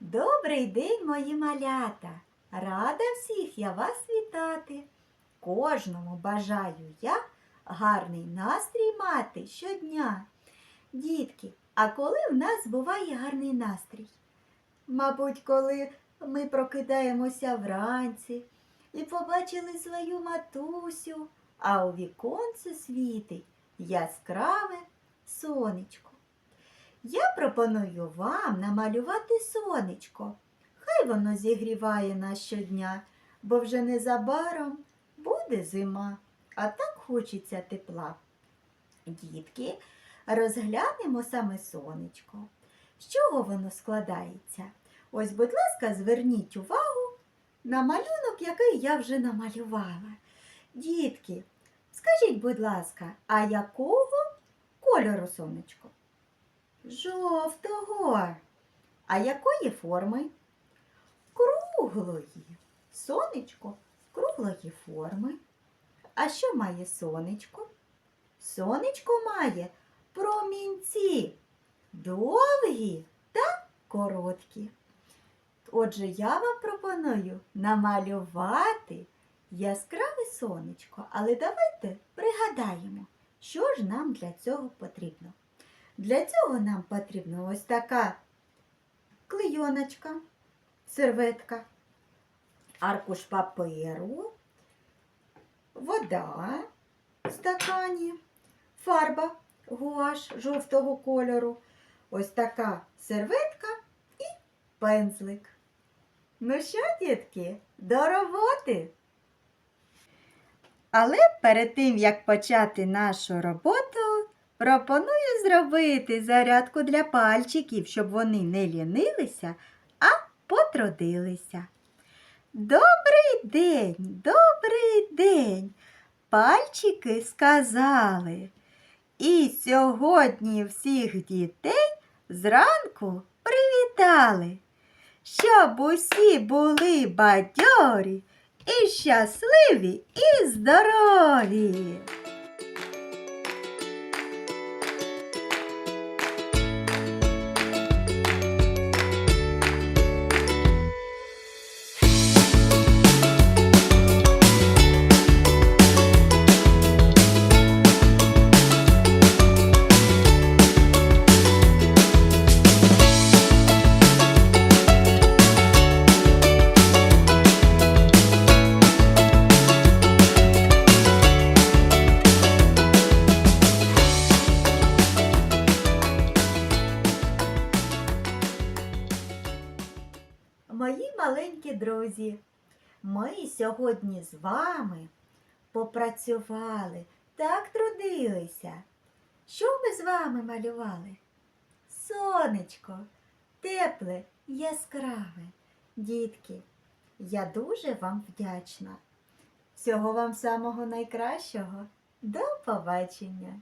Добрий день, мої малята! Рада всіх я вас вітати. Кожному бажаю я гарний настрій мати щодня. Дітки, а коли в нас буває гарний настрій? Мабуть, коли ми прокидаємося вранці і побачили свою матусю, а у віконце світить яскраве сонечко. Я пропоную вам намалювати сонечко. Хай воно зігріває нас щодня, бо вже незабаром буде зима, а так хочеться тепла. Дітки, розглянемо саме сонечко. З чого воно складається? Ось, будь ласка, зверніть увагу на малюнок, який я вже намалювала. Дітки, скажіть, будь ласка, а якого кольору сонечко? Жовтого. А якої форми? Круглої. Сонечко круглої форми. А що має сонечко? Сонечко має промінці довгі та короткі. Отже, я вам пропоную намалювати яскраве сонечко, але давайте пригадаємо, що ж нам для цього потрібно. Для цього нам потрібна ось така клейоночка, серветка, аркуш паперу, вода в стакані, фарба гуаш жовтого кольору, ось така серветка і пензлик. Ну що, дітки, до роботи! Але перед тим, як почати нашу роботу, пропоную зробити зарядку для пальчиків, щоб вони не лінилися, а потрудилися. Добрий день, добрий день! Пальчики сказали. І сьогодні всіх дітей зранку привітали, щоб усі були бадьорі і щасливі, і здорові. Мої маленькі друзі, ми сьогодні з вами попрацювали, так трудилися. Що ми з вами малювали? Сонечко, тепле, яскраве. Дітки, я дуже вам вдячна. Всього вам самого найкращого. До побачення!